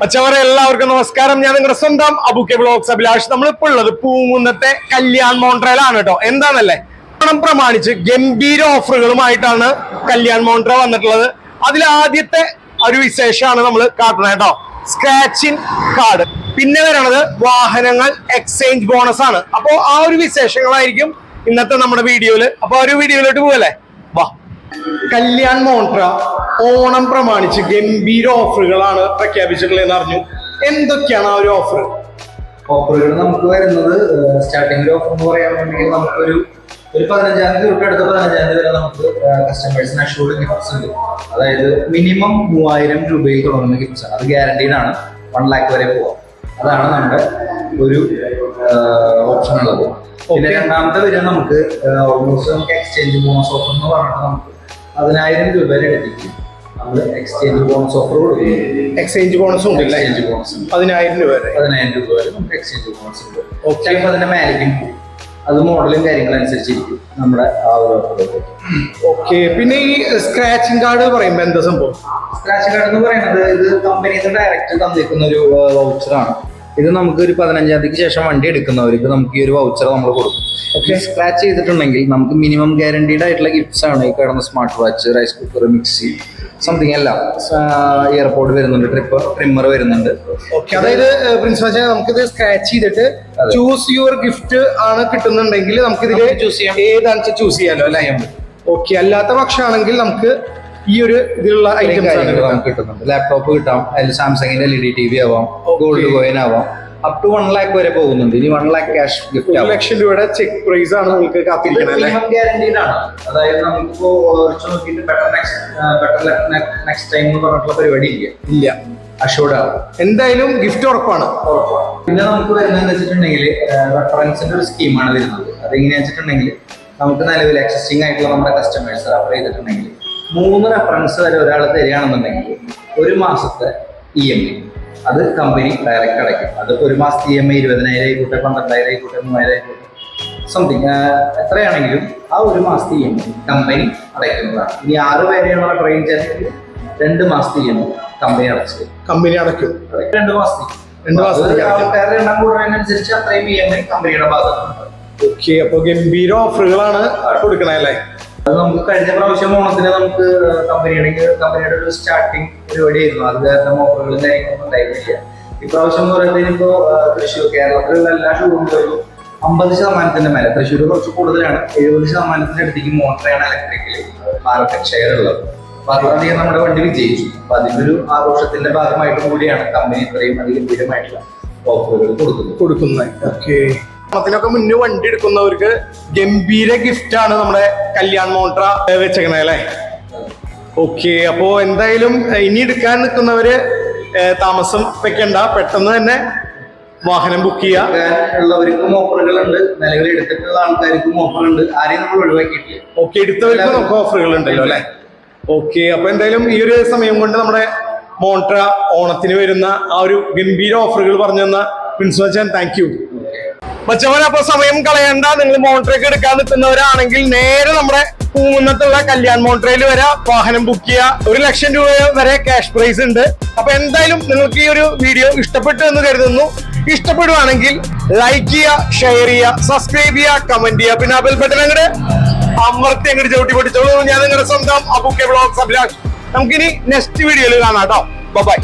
പച്ചവരെ എല്ലാവർക്കും നമസ്കാരം. ഞാൻ നിങ്ങളുടെ സ്വന്തം അബുക്കെ ബ്ലോഗ്സ് അഭിലാഷ്. നമ്മളിപ്പോൾ ഉള്ളത് പൂങ്കുന്നത്തെ കല്യാൺ മോൺട്രയിലാണ് കേട്ടോ. എന്താണല്ലേ? ഓണം പ്രമാണിച്ച് ഗംഭീര ഓഫറുകളുമായിട്ടാണ് കല്യാൺ മോൺട്ര വന്നിട്ടുള്ളത്. അതിൽ ആദ്യത്തെ ഒരു വിശേഷമാണ് നമ്മൾ കാട്ടുന്നത് കേട്ടോ. സ്ക്രാച്ചിൻ കാർഡ് പിന്നെ വരണത് വാഹനങ്ങൾ എക്സ്ചേഞ്ച് ബോണസ് ആണ്. അപ്പോ ആ ഒരു വിശേഷങ്ങളായിരിക്കും ഇന്നത്തെ നമ്മുടെ വീഡിയോയിൽ. അപ്പൊ ആ ഒരു വീഡിയോയിലോട്ട് പോകല്ലേ വാ. കല്യാൺ മോൺട്ര ഓണം പ്രമാണിച്ച് ഗംഭീര ഓഫറുകളാണ് പ്രഖ്യാപിച്ചിട്ടുള്ളതെന്ന് അറിഞ്ഞു. എന്തൊക്കെയാണ് ആ ഒരു ഓഫർ ഓഫറുകൾ നമുക്ക് വരുന്നത് സ്റ്റാർട്ടിംഗ് ഓഫർ എന്ന് പറയുകയാണെന്നുണ്ടെങ്കിൽ നമുക്കൊരു ഒരു പതിനഞ്ചാം തീയതി തൊട്ട് അടുത്ത പതിനഞ്ചാം തീയതി വരെ നമുക്ക് കസ്റ്റമേഴ്സിന് അഷ്യൂർഡ് ഗിഫ്റ്റ്സ് ഉണ്ട്. അതായത് മിനിമം മൂവായിരം രൂപയിൽ തുടങ്ങുന്ന ഗിഫ്റ്റ്സ് ആണ്. അത് ഗ്യാരണ്ടീഡ് ആണ്. വൺ ലാക്ക് വരെ പോവാം. അതാണ് നമ്മുടെ ഒരു ഓപ്ഷൻ ഉള്ളത്. പിന്നെ. രണ്ടാമത്തെ വരിക നമുക്ക് ഓൾമോസ്റ്റ് നമുക്ക് എക്സ്ചേഞ്ച് ബോണസ് ഓഫർ എന്ന് പറഞ്ഞിട്ട് നമുക്ക് പതിനായിരം രൂപ വരെ എടുത്തിട്ട് നമ്മൾ എക്സ്ചേഞ്ച് ബോണസ് ഓഫർ കൊടുക്കും. എക്സ്ചേഞ്ച് ബോണസും ഉണ്ട് എക്സ്ചേഞ്ച് ബോണസ് പതിനായിരം രൂപ വരെ. പതിനായിരം രൂപ വരെ നമുക്ക് എക്സ്ചേഞ്ച് ബോണസ് ഉണ്ട്. ഓക്കെ ചിലപ്പോൾ അതിന്റെ മാനേജിങ് അത് മോഡലും കാര്യങ്ങളും അനുസരിച്ചിരിക്കും നമ്മുടെ ആ ഒരു ഓക്കെ പിന്നെ ഈ സ്ക്രാച്ചിങ് കാർഡ് പറയുമ്പോ എന്താ സംഭവം? സ്ക്രാച്ചിങ് കാർഡ് എന്ന് പറയുന്നത് ഇത് കമ്പനിന്ന് ഡയറക്റ്റ് തന്നിരിക്കുന്ന ഒരു വൗച്ചറാണ് ഇത് നമുക്ക് ഒരു പതിനഞ്ചാം തീയതിക്ക് ശേഷം വണ്ടി എടുക്കുന്നവർക്ക് നമുക്ക് ഈ ഒരു വൗച്ചർ നമ്മൾ കൊടുക്കും. സ്ക്രാച്ച് ചെയ്തിട്ടുണ്ടെങ്കിൽ നമുക്ക് മിനിമം ഗ്യാരണ്ടീഡ് ആയിട്ടുള്ള ഗിഫ്റ്റ്സ് ആണ്. ഈ കിടന്ന smart watch rice cooker mixie something എല്ലാം. എയർപോർട്ട് വരുന്നുണ്ട് ട്രിപ്പ് ട്രിമ്മർ വരുന്നുണ്ട്. ഓക്കെ അതായത് പ്രിൻസിപ്പൽ വെച്ചാൽ നമുക്കിത് സ്ക്രാച്ച് ചെയ്തിട്ട്. ചൂസ് യുവർ ഗിഫ്റ്റ് ആണ് കിട്ടുന്നുണ്ടെങ്കിൽ നമുക്ക് ഇതിൽ ചൂസ് ചെയ്യാം. ഏതാണെന്ന് ചൂസ് ചെയ്യാലോ അല്ലേ? ഓക്കെ അല്ലാത്ത പക്ഷമാണെങ്കിൽ നമുക്ക് ഈ ഒരു ഇതിലുള്ള ഐറ്റംസ് നമുക്ക് കിട്ടുന്നുണ്ട്. ലാപ്ടോപ്പ് കിട്ടാം അതിൽ സാംസങ്ങിന്റെ L E D T V ആവാം ഗോൾഡ് കോയിൻ ആവാം. അപ് ടു വൺ ലാക്ക് വരെ പോകുന്നുണ്ട്. ഇനി വൺ ലാക്ക് ക്യാഷ് ഗിഫ്റ്റ് ആവും. ലക്ഷം രൂപയുടെ ചെക്ക് പ്രൈസ് ആണ് നിങ്ങൾക്ക് കാത്തിരിക്കുന്നത് ഗ്യാരണ്ടീഡ് ആണ്. അതായത് നമുക്കിപ്പോ കുറച്ച് നോക്കിയിട്ട് better next better next time എന്ന് പറഞ്ഞിട്ടുള്ള പരിപാടി ഇല്ല. ഇല്ല. എന്തായാലും ഗിഫ്റ്റ് ഉറപ്പാണ്. ഉറപ്പാണ്. പിന്നെ നമുക്ക് വരുന്നതെന്ന് വെച്ചിട്ടുണ്ടെങ്കിൽ റെഫറൻസിന്റെ ഒരു സ്കീമാണ് വരുന്നത്. അതെങ്ങനെയാ വെച്ചിട്ടുണ്ടെങ്കിൽ നമുക്ക് നിലവിൽ എക്സിസ്റ്റിംഗ് ആയിട്ടുള്ള നമ്മുടെ കസ്റ്റമേഴ്സ് റെഫർ ചെയ്തിട്ടുണ്ടെങ്കിൽ മൂന്ന് റെഫറൻസ് വരെ ഒരാൾ തരികയാണെന്നുണ്ടെങ്കിൽ ഒരു മാസത്തെ ഇ എം ഐ അത് കമ്പനി ഡയറക്റ്റ് അടയ്ക്കും. അത് ഒരു മാസത്തെ ഇ എം ഐ ഇരുപതിനായിരം ആയിക്കോട്ടെ പന്ത്രണ്ടായിരം ആയിക്കോട്ടെ മൂവായിരം ആയിക്കോട്ടെ. സംതിങ് എത്രയാണെങ്കിലും ആ ഒരു മാസത്തെ ഇ എം ഐ കമ്പനി അടയ്ക്കുന്നതാണ്. ഇനി ആറ് പേരെയാണ് ട്രെയിൻ ചെയ്തെങ്കിൽ രണ്ട് മാസത്തെ ഇ എം ഐ കമ്പനി അടച്ച്. കമ്പനി അടയ്ക്കും. രണ്ട് മാസത്തെ രണ്ട് മാസത്തെ ആൾക്കാരുടെ എണ്ണം കൂടുന്നതിനനുസരിച്ച് അത്രയും ഇ എം ഐ കമ്പനിയുടെ ഭാഗത്തുണ്ട്. ഓക്കെ അപ്പൊ ഗംഭീര ഓഫറുകളാണ് കൊടുക്കണേ അല്ലേ? അത് നമുക്ക് കഴിഞ്ഞ പ്രാവശ്യം ഓണത്തിന് നമുക്ക് കമ്പനിയുടെ കമ്പനിയുടെ ഒരു സ്റ്റാർട്ടിങ് പരിപാടി ആയിരുന്നു. അത് കാരണം ഓഫറുകളും കാര്യങ്ങളൊന്നും ഉണ്ടായിരുന്നില്ല. ഇപ്രാവശ്യം എന്ന് പറയുന്നത് ഇപ്പോ തൃശ്ശൂർ കേരളത്തിലുള്ള എല്ലാ ഷോറൂമുകളിലും അമ്പത് ശതമാനത്തിന്റെ മേലെ തൃശ്ശൂർ കുറച്ച് കൂടുതലാണ്. എഴുപത് ശതമാനത്തിന്റെ അടുത്തേക്ക് മോട്ടറാണ് ഇലക്ട്രിക്കൽ മാർക്കറ്റ് ഷെയർ ഉള്ളത് അപ്പൊ അത്രയധികം നമ്മുടെ വണ്ടി വിജയിച്ചു. അപ്പൊ അതിന്റെ ഒരു ആഘോഷത്തിന്റെ ഭാഗമായിട്ടും കൂടിയാണ് കമ്പനി ഇത്രയും അതിഗംഭീരമായിട്ടുള്ള ഓഫറുകൾ കൊടുക്കുന്നത്. കൊടുക്കുന്നത്. ഓക്കെ ഓണത്തിനൊക്കെ മുന്നേ വണ്ടി എടുക്കുന്നവർക്ക് ഗംഭീര ഗിഫ്റ്റ് ആണ് നമ്മുടെ കല്യാൺ മോണ്ട്ര വെച്ചേക്കണേ അല്ലേ? ഓക്കെ അപ്പോ എന്തായാലും ഇനി എടുക്കാൻ നിൽക്കുന്നവര് താമസം വെക്കണ്ട. പെട്ടെന്ന് തന്നെ വാഹനം ബുക്ക് ചെയ്യാവർക്കും ഓഫറുകൾ ഓഫറുകളുണ്ട് നിലവിൽ എടുത്തിട്ടുള്ള ആൾക്കാർക്കും ഉണ്ട് ആരെയും നമ്മൾ ഒഴിവാക്കിയിട്ടില്ല. ഓക്കെ എടുത്തവർക്ക് നമുക്ക് ഓഫറുകൾ ഉണ്ടല്ലോ അല്ലെ? ഓക്കെ അപ്പൊ എന്തായാലും ഈ ഒരു സമയം കൊണ്ട് നമ്മുടെ മോണ്ട്ര ഓണത്തിന് വരുന്ന ആ ഒരു ഗംഭീര ഓഫറുകൾ പറഞ്ഞു തന്ന പ്രിൻസിപ്പൽ ചാൻ താങ്ക് യു മച്ചവൻ അപ്പൊ സമയം കളയണ്ട. നിങ്ങൾ മോട്ടറേക്ക് എടുക്കാൻ നിൽക്കുന്നവരാണെങ്കിൽ നേരെ നമ്മുടെ പൂമുന്നത്തുള്ള കല്യാൺ മോണ്ട്രയിൽ വരെ. വാഹനം ബുക്ക് ചെയ്യുക ഒരു ലക്ഷം രൂപ വരെ ക്യാഷ് പ്രൈസ് ഉണ്ട്. അപ്പൊ എന്തായാലും നിങ്ങൾക്ക് ഈ ഒരു വീഡിയോ ഇഷ്ടപ്പെട്ടു എന്ന് കരുതുന്നു. ഇഷ്ടപ്പെടുവാണെങ്കിൽ ലൈക്ക് ചെയ്യുക ഷെയർ ചെയ്യുക സബ്സ്ക്രൈബ് ചെയ്യുക കമന്റ് ചെയ്യുക. പിന്നെ അബിൽ ബട്ടൺ അങ്ങോട്ട് അമർത്തി അങ്ങോട്ട് ചവിട്ടി പൊട്ടിച്ചോളൂ. ഞാൻ നിങ്ങളുടെ സ്വന്തം അബുക്കെ ബ്ലോഗ്സ് അഭിലാഷ് നമുക്കിനി നെക്സ്റ്റ് വീഡിയോയിൽ കാണാം കേട്ടോ. ബൈ